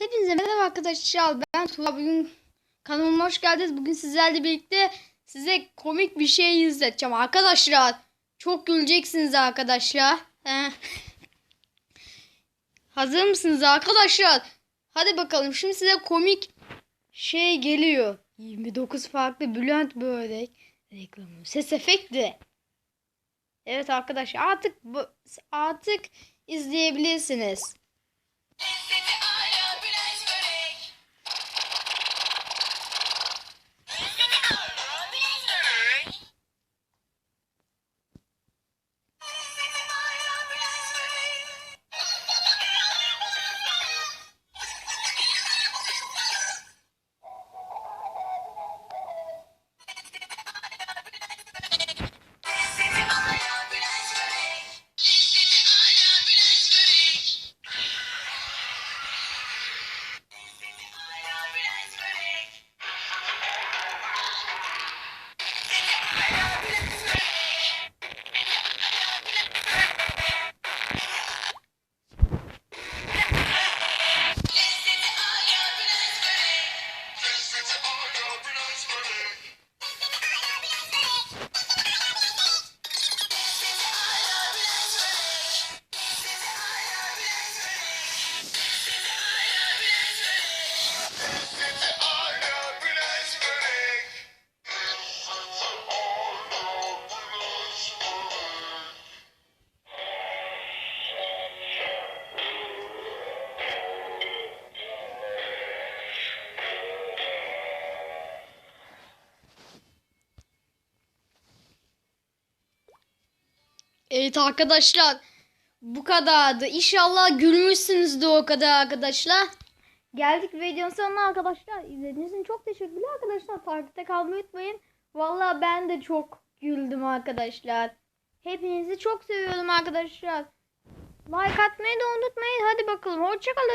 Hepinize merhaba arkadaşlar. Ben Tuğba. Bugün kanalıma hoş geldiniz. Bugün sizlerle birlikte size komik bir şey izleteceğim arkadaşlar. Çok güleceksiniz arkadaşlar. Hazır mısınız arkadaşlar? Hadi bakalım. Şimdi size komik şey geliyor. 29 farklı Bülent Börek reklamı. Ses efekti. Evet arkadaşlar artık artık izleyebilirsiniz. Evet arkadaşlar bu kadardı. İnşallah gülmüşsünüzdür o kadar arkadaşlar. Geldik videonun sonuna arkadaşlar. İzlediğiniz için çok teşekkürler arkadaşlar. Takipte kalmayı unutmayın. Valla ben de çok güldüm arkadaşlar. Hepinizi çok seviyorum arkadaşlar. Like atmayı da unutmayın. Hadi bakalım. Hoşçakalın.